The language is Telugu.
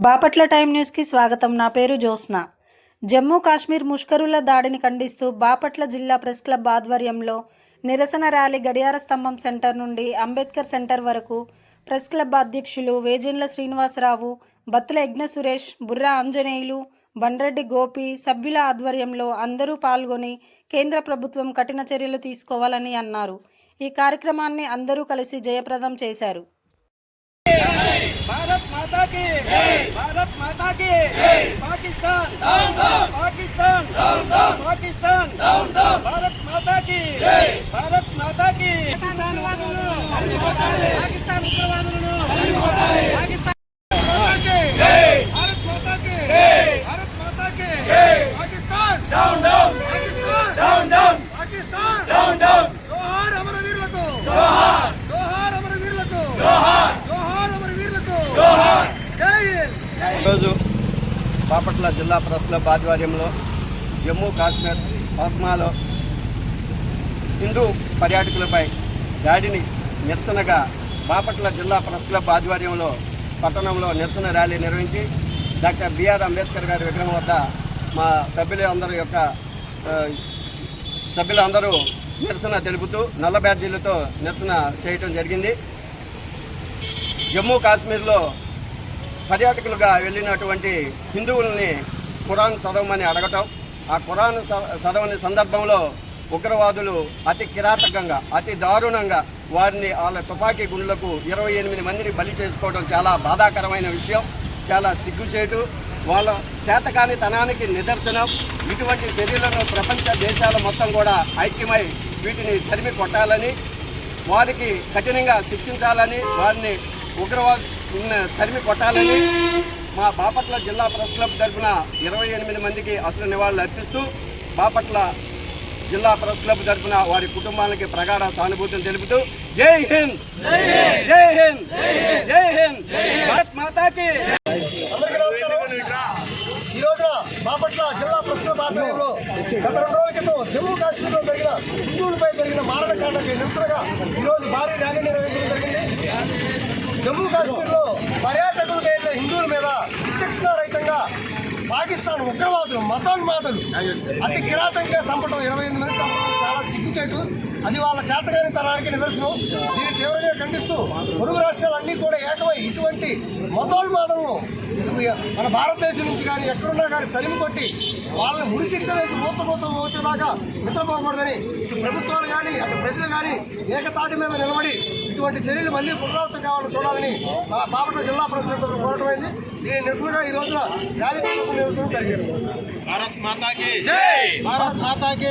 బాపట్ల టైమ్ న్యూస్కి స్వాగతం. నా పేరు జ్యోత్స్న. జమ్మూ కాశ్మీర్ ముష్కరుల దాడిని ఖండిస్తూ బాపట్ల జిల్లా ప్రెస్ క్లబ్ ఆధ్వర్యంలో నిరసన ర్యాలీ గడియార స్తంభం సెంటర్ నుండి అంబేద్కర్ సెంటర్ వరకు ప్రెస్ క్లబ్ అధ్యక్షులు వేజెన్ల శ్రీనివాసరావు బత్తుల యజ్ఞ సురేష్ బుర్రా ఆంజనేయులు బండ్రెడ్డి గోపి సభ్యుల ఆధ్వర్యంలో అందరూ పాల్గొని కేంద్ర ప్రభుత్వం కఠిన చర్యలు తీసుకోవాలని అన్నారు. ఈ కార్యక్రమాన్ని అందరూ కలిసి జయప్రదం చేశారు. भारत माता की भारत माता की पाकिस्तान पाकिस्तान पाकिस्तान भारत माता की भारत माता की पाकिस्तान ఈరోజు బాపట్ల జిల్లా ప్రెస్ క్లబ్ ఆధ్వర్యంలో జమ్మూ కాశ్మీర్ పద్మాలో హిందూ పర్యాటకులపై దాడిని నిరసనగా బాపట్ల జిల్లా ప్రెస్ క్లబ్ ఆధ్వర్యంలో పట్టణంలో నిరసన ర్యాలీ నిర్వహించి డాక్టర్ బిఆర్ అంబేద్కర్ గారి విగ్రహం వద్ద మా సభ్యులందరి యొక్క సభ్యులందరూ నిరసన తెలుపుతూ నల్ల బ్యాడ్జీలతో నిరసన చేయటం జరిగింది. జమ్మూ కాశ్మీర్లో పర్యాటకులుగా వెళ్ళినటువంటి హిందువుల్ని ఖురాన్ చదవమని అడగటం ఆ ఖురాన్ చదవని సందర్భంలో ఉగ్రవాదులు అతి కిరాతకంగా అతి దారుణంగా వారిని వాళ్ళ తుపాకీ గుండ్లకు ఇరవై ఎనిమిది మందిని బలి చేసుకోవడం చాలా బాధాకరమైన విషయం చాలా సిగ్గుచేటు. వాళ్ళ చేతకాని తనానికి నిదర్శనం. ఇటువంటి చర్యలను ప్రపంచ దేశాల మొత్తం కూడా ఐక్యమై వీటిని తరిమి కొట్టాలని వారికి కఠినంగా శిక్షించాలని వారిని ఉగ్రవాద తరిమి కొట్టాలని మా బాపట్ల జిల్లా ప్రెస్ క్లబ్ తరఫున ఇరవై ఎనిమిది మందికి అసలు నివాళులు అర్పిస్తూ బాపట్ల జిల్లా ప్రెస్ క్లబ్ తరఫున వారి కుటుంబాలకి ప్రగాఢ సానుభూతిని తెలుపుతూ జై హింద్! జై హింద్! జై హింద్! భారత్ మాతాకి! ఈ రోజున బాపట్ల జిల్లా ప్రస్తుత ఆధ్వర్యంలో గత రెండు రోజుల క్రితం జమ్మూ కాశ్మీర్లో జరిగిన హిందువులపై జరిగిన మారణకాండకి నిరసనగా ఈ రోజు భారీ ర్యాలీ నిర్వహించడం జరిగింది. జమ్మూ కాశ్మీర్లో పర్యాటకులు వెళ్ళిన హిందువుల మీద విచక్షణ రహితంగా పాకిస్తాన్ ఉగ్రవాదులు మతోన్మాదులు అతి కిరాతంగా చంపడం ఇరవై ఎనిమిది మంది చంపడం చాలా సిగ్గుచేటు. అది వాళ్ళ చేతగాని తరానికి నిదర్శనం. దీన్ని తీవ్రంగా ఖండిస్తూ పొరుగు రాష్ట్రాలన్నీ కూడా ఏకమై ఇటువంటి మతోన్మాదులను మన భారతదేశం నుంచి కానీ ఎక్కడున్నా కానీ తరిమి కొట్టి వాళ్ళని ఉరి శిక్ష వేసి మూసమూసం వచ్చేదాకా నిద్రపోకూడదని ప్రభుత్వాలు కానీ అటు ప్రజలు కానీ ఏకతాటి మీద నిలబడి ఇటువంటి చర్యలు మళ్ళీ పునరావృతం కావాలని చూడాలని మా బాపట్ల జిల్లా ప్రెసిడెంట్ కోరటమైంది. దీని నిరసనగా ఈ రోజున ర్యాలీ నిరసన జరిగింది. భారత్ మాతాకి జై! భారత్ మాతాకి